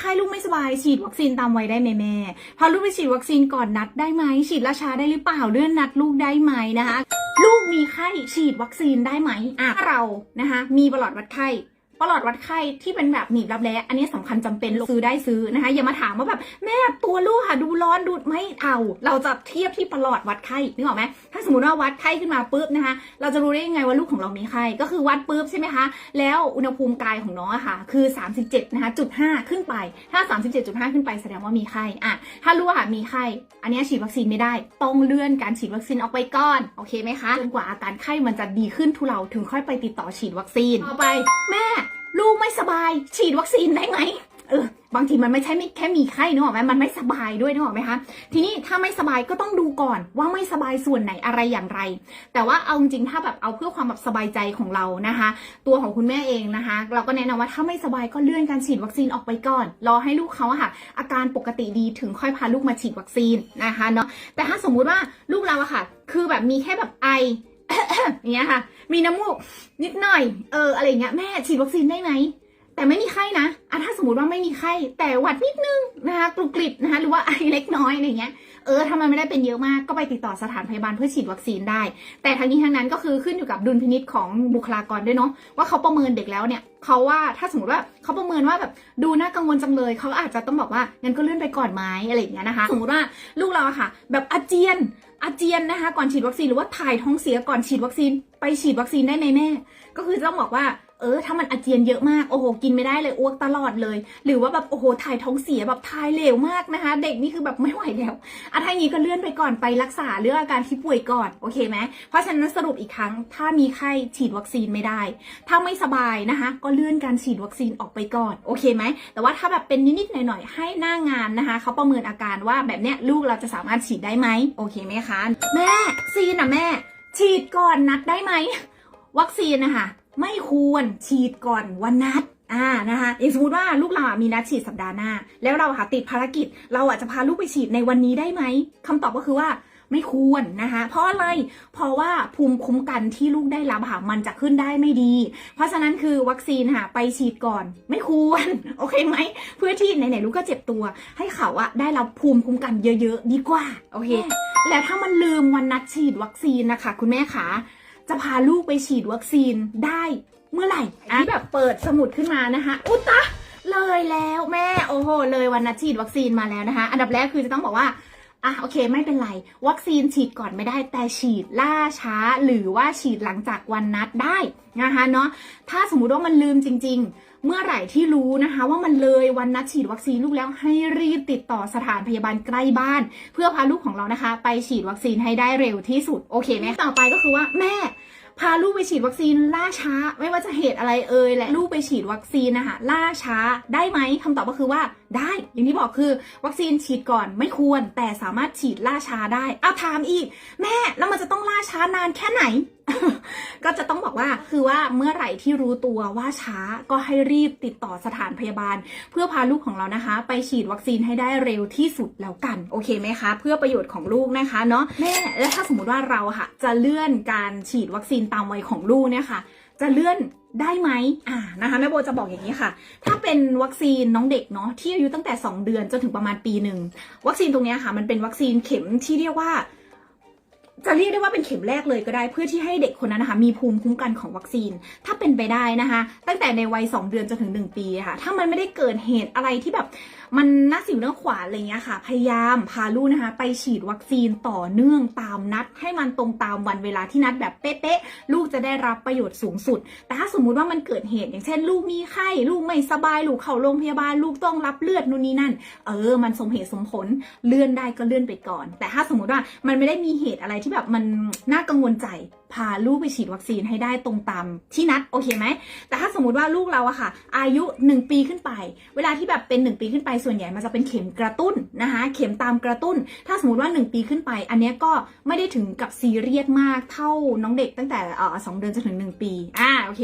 ไข้ลูกไม่สบาย ฉีดวัคซีนตามวัยได้ไหมแม่พาลูกไปฉีดวัคซีนก่อนนัดได้ไหมฉีดราชาได้หรือเปล่าเลื่อนนัดลูกได้ไหมนะคะ ลูกมีไข้ฉีดวัคซีนได้ไหมอะถ้าเรานะคะมีประหลอดวัดไข้ ประหลอดวัดไข้ที่เป็นแบบหนีบรับแร้อันนี้สำคัญจำเป็นซื้อได้ซื้อนะคะ อย่ามาถามว่าแบบแม่ตัวลูกค่ะดูร้อนดูไม่เอา เราจะเทียบที่ประหลอดวัดไข้นึกออกไหมถ้าสมมติว่าวัดไข้ขึ้นมาปุ๊บนะคะ เราจะรู้ได้ยังไงว่าลูกของเรามีไข้ก็คือวัดปุ๊บใช่ไหมคะ แล้วอุณหภูมิกายของน้องอะค่ะ คือ 37นะคะจุด5ขึ้นไป ถ้า 37.5 ขึ้นไปแสดงว่ามีไข้อะถ้ารู้ว่ามีไข้ อันนี้ฉีดวัคซีนไม่ได้ต้องเลื่อนการฉีดวัคซีนออกไปก่อนโอเคไหมคะจนกว่าอาการไข้มันจะดีขึ้นทุเลาถึงค่อยไปติดต่อฉีดวัคซีนต่อไปแม่ ลูกไม่สบาย ฉีดวัคซีนได้ไหมเออบางทีมันไม่ใช่ไม่แค่มีไข้นึกออกไหมมันไม่สบายด้วยนึกออกไหมคะทีนี้ถ้าไม่สบายก็ต้องดูก่อนว่าไม่สบายส่วนไหนอะไรอย่างไร แต่ว่าเอาจริงถ้าแบบเอาเพื่อความแบบสบายใจของเรานะคะ ตัวของคุณแม่เองนะคะ เราก็แนะนำว่าถ้าไม่สบายก็เลื่อนการฉีดวัคซีนออกไปก่อน รอให้ลูกเขาอะค่ะ อาการปกติดีถึงค่อยพาลูกมาฉีดวัคซีนนะคะเนาะแต่ถ้าสมมุติว่าลูกเราอะค่ะ คือแบบมีแค่แบบไอ อย่างเงี้ยค่ะ มีน้ำมูกนิดหน่อย เออ อะไรเงี้ย แม่ฉีดวัคซีนได้ไหม แต่ไม่มีไข้นะอะถ้าสมมติว่าไม่มีไข้ แต่หวัดนิดนึงนะคะกรุกริบนะคะหรือว่าไอเล็กน้อยอะไรเงี้ย เออถ้ามันไม่ได้เป็นเยอะมาก ก็ไปติดต่อสถานพยาบาลเพื่อฉีดวัคซีนได้ แต่ทั้งนี้ทั้งนั้นก็คือขึ้นอยู่กับดุลพินิษของบุคลากรด้วยเนาะ ว่าเขาประเมินเด็กแล้วเนี่ยเขาว่าถ้าสมมติว่าเขาประเมินว่าแบบดูน่ากังวลจังเลยเขาอาจจะต้องบอกว่างั้นก็เลื่อนไปก่อนไหมอะไรอย่างเงี้ยนะคะ สมมติว่าลูกเราอะค่ะ แบบอาเจียนอาเจียนนะคะ ก่อนฉีดวัคซีนหรือว่าถ่ายท้องเสียก่อนฉีดวัคซีน ไปฉีดวัคซีนได้ไหมแม่ ก็คือต้องบอกว่า เออถ้ามันอาเจียนเยอะมากโอ้โหกินไม่ได้เลยอ้วกตลอดเลย หรือว่าแบบโอ้โหถ่ายท้องเสียแบบถ่ายเหลวมากนะคะ เด็กนี่คือแบบไม่ไหวแล้วอะถ้าอย่างนี้ก็เลื่อนไปก่อนไปรักษาเรื่องอาการที่ป่วยก่อนโอเคไหมเพราะฉะนั้นสรุปอีกครั้ง ถ้ามีไข้ฉีดวัคซีนไม่ได้ ถ้าไม่สบายนะคะ ก็เลื่อนการฉีดวัคซีนออกไปก่อนโอเคไหมแต่ว่าถ้าแบบเป็นนิดๆหน่อยๆให้หน้างานนะคะเขาประเมินอาการว่าแบบเนี้ยลูกเราจะสามารถฉีดได้ไหมโอเคไหมคะแม่ซีนอะแม่ ฉีดก่อนนัดได้ไหมวัคซีนนะคะ ไม่ควรฉีดก่อนวันนัดอ่านะคะอย่างสมมติว่าลูกเราอะมีนัดฉีดสัปดาห์หน้า แล้วเราค่ะติดภารกิจ เราอาจจะพาลูกไปฉีดในวันนี้ได้ไหมคำตอบก็คือว่าไม่ควรนะคะ เพราะอะไร เพราะว่าภูมิคุ้มกันที่ลูกได้รับค่ะมันจะขึ้นได้ไม่ดี เพราะฉะนั้นคือวัคซีนค่ะไปฉีดก่อน ไม่ควร โอเคไหม เพื่อที่ไหนๆลูกก็เจ็บตัว ให้เขาอะได้รับภูมิคุ้มกันเยอะ ๆ ดีกว่า โอเค แล้วถ้ามันลืมวันนัดฉีดวัคซีนนะคะ คุณแม่คะ จะพาลูกไปฉีดวัคซีนได้เมื่อไหร่ที่แบบเปิดสมุดขึ้นมานะคะอุตะเลยแล้วแม่โอ้โห เลยวันนัดฉีดวัคซีนมาแล้วนะคะ อันดับแรกคือจะต้องบอกว่าอะโอเคไม่เป็นไร วัคซีนฉีดก่อนไม่ได้ แต่ฉีดล่าช้า หรือว่าฉีดหลังจากวันนัดได้นะคะเนาะถ้าสมมุติว่ามันลืมจริง ๆ เมื่อไหร่ที่รู้นะคะ ว่ามันเลยวันนัดฉีดวัคซีนลูกแล้วให้รีบติดต่อสถานพยาบาลใกล้บ้าน เพื่อพาลูกของเรานะคะ ไปฉีดวัคซีนให้ได้เร็วที่สุดโอเคไหมต่อไปก็คือว่าแม่ พาลูกไปฉีดวัคซีนล่าช้า ไม่ว่าจะเหตุอะไรเอ่ยและลูกไปฉีดวัคซีนนะคะล่าช้าได้ไหมคำตอบก็คือว่าได้ อย่างที่บอกคือ วัคซีนฉีดก่อนไม่ควร แต่สามารถฉีดล่าช้าได้เอาถามอีก แม่แล้วมันจะต้องล่าช้านานแค่ไหน ก็จะต้องบอกว่าคือว่าเมื่อไหร่ที่รู้ตัวว่าช้าก็ให้รีบติดต่อสถานพยาบาล เพื่อพาลูกของเรานะคะ ไปฉีดวัคซีนให้ได้เร็วที่สุดแล้วกันโอเคไหมคะ เพื่อประโยชน์ของลูกนะคะเนาะแม่แล้วถ้าสมมติว่าเราค่ะ จะเลื่อนการฉีดวัคซีนตามวัยของลูกเนี่ยค่ะ จะเลื่อนได้ไหมอ่านะคะแม่โบจะบอกอย่างนี้ค่ะ ถ้าเป็นวัคซีนน้องเด็กเนาะที่อายุตั้งแต่ 2 เดือนจนถึงประมาณปีหนึ่งวัคซีนตรงเนี้ยค่ะ มันเป็นวัคซีนเข็มที่เรียกว่า จะเรียกได้ว่าเป็นเข็มแรกเลยก็ได้ เพื่อที่ให้เด็กคนนั้นนะคะ มีภูมิคุ้มกันของวัคซีน ถ้าเป็นไปได้นะคะ ตั้งแต่ในวัย 2 เดือนจนถึง 1 ปีค่ะ ถ้ามันไม่ได้เกิดเหตุอะไรที่แบบ มันน่าสิวน่าขวานอะไรเงี้ยค่ะ พยายามพาลูกนะคะ ไปฉีดวัคซีนต่อเนื่องตามนัด ให้มันตรงตามวันเวลาที่นัดแบบเป๊ะๆลูกจะได้รับประโยชน์สูงสุด แต่ถ้าสมมุติว่ามันเกิดเหตุ อย่างเช่น ลูกมีไข้ลูกไม่สบายลูกเข้าโรงพยาบาลลูกต้องรับเลือดนู่นนี่นั่น เออ มันสมเหตุสมผลเลื่อนได้ก็เลื่อนไปก่อน แต่ถ้าสมมุติว่ามันไม่ได้มีเหตุอะไรที่แบบมันน่ากังวลใจพาลูกไปฉีดวัคซีนให้ได้ตรงตามที่นัดโอเคไหม แต่ถ้าสมมติว่าลูกเราอะค่ะ อายุ 1 ปีขึ้นไป เวลาที่แบบเป็น 1 ปีขึ้นไปส่วนใหญ่มันจะเป็นเข็มกระตุ้นนะคะเข็มตามกระตุ้น ถ้าสมมติว่า 1 ปีขึ้นไป อันนี้ก็ไม่ได้ถึงกับซีเรียสมากเท่าน้องเด็กตั้งแต่อ่อสองเดือนจนถึง 1 ปีอ่าโอเค